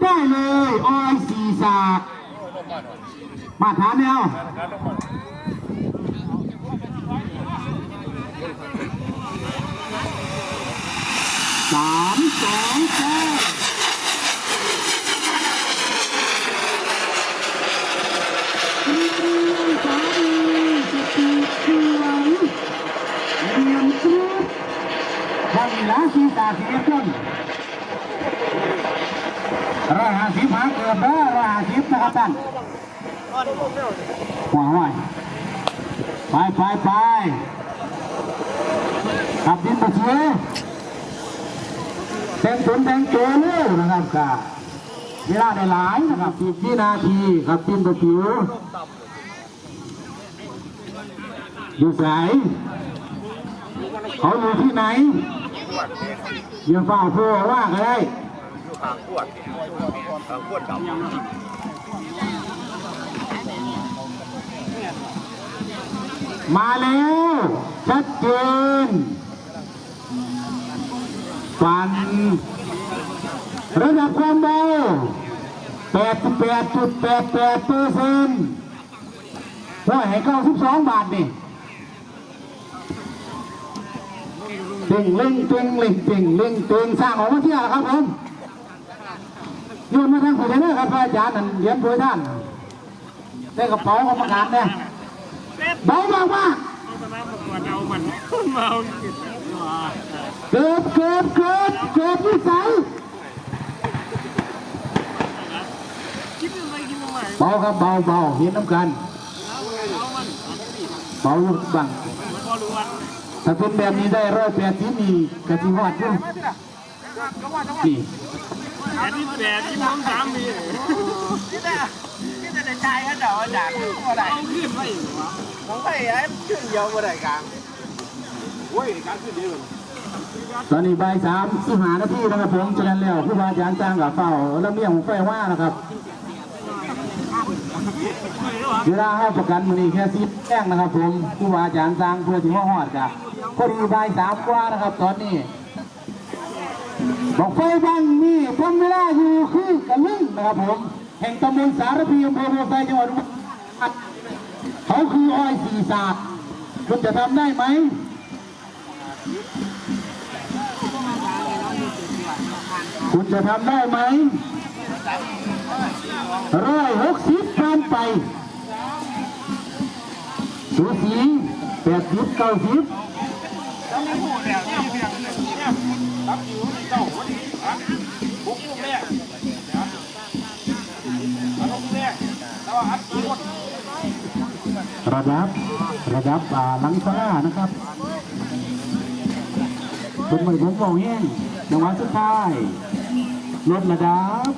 ได้เลยออยสีสากมาถามแนวสามสองแจ้งดีสาดีสติเขียวเรียนชุดวันละสีตาเสียจน ร้อยห้าสิบหาเกิดเด้อร้อยห้าสิบนะครับท่านหัวห้อยไปไปไปขับดินไปเชียวเต็มตุนเต็มตัวเร็วนะครับกะเวลาได้หลายนะครับสิบวินาทีครับดินไปผิวอยู่ไหนเขาอยู่ที่ไหนอย่าฝ้าโพว่าก็ได้ ทางขวดทางขวดดำมาแล้วชัดเจนฟันระดับความเบา88.88เปอร์เซ็นต์ว่าให้92บาทนี่ติงเล่งติงเล่งติงเล่งติงสร้างออกมาเที่ยวครับผม โยนมาทางผู้ใดเด้อครับอาจารย์นั่นเหรียญโปรยท่านได้กระเป๋ากรรมการเนี่ยเบามากมากเกิดเกิดเกิดเกิดวิสัยคิดยังไงคิดยังไงเบาครับเบาเบาเห็นน้ำกันเบาลูกบังพอรู้วันถ้าเป็นแบบนี้ได้ร้อยแปดสิบนี่กะทิหอดอยู่ นี่แอนนี่แดดที่น้องสามมีนี่แต่นี่แต่ในใจเขาเดาด่าคือว่าไรเอาขึ้นไปอีกวะของใครไอ้ขึ้นเยอะว่าไรกลางโอ้ยการขึ้นเยอะตอนนี้ใบสามสิบห้านาทีนะครับผมฉะนั้นแล้วผู้บาอาจารย์จ้างกับเฝ้าแล้วเมี่ยงของไฟว่านะครับเวลาให้ประกันมือนี้แค่สิบแจ้งนะครับผมผู้บาอาจารย์จ้างเพื่อที่ว่าหอดกะพอดีบ่ายสามกว่านะครับ ตอนนี้ บอกไฟบังนี่ผมเวลาอยู่คือกระลึงนะครับผมแห่งตำบลสารพีอำเภอโพไซจังหวัดเขาคืออ้อยสีสาดคุณจะทำได้ไหมคุณจะทำได้ไหมร้อยหกสิบผ่านไปสูสีแปดสิบเก้าสิบ ระดับระดับอ่าหลังฟ้านะครับเป็นเหมือนผมองแห้งจังหวะสุดท้ายลดระดับ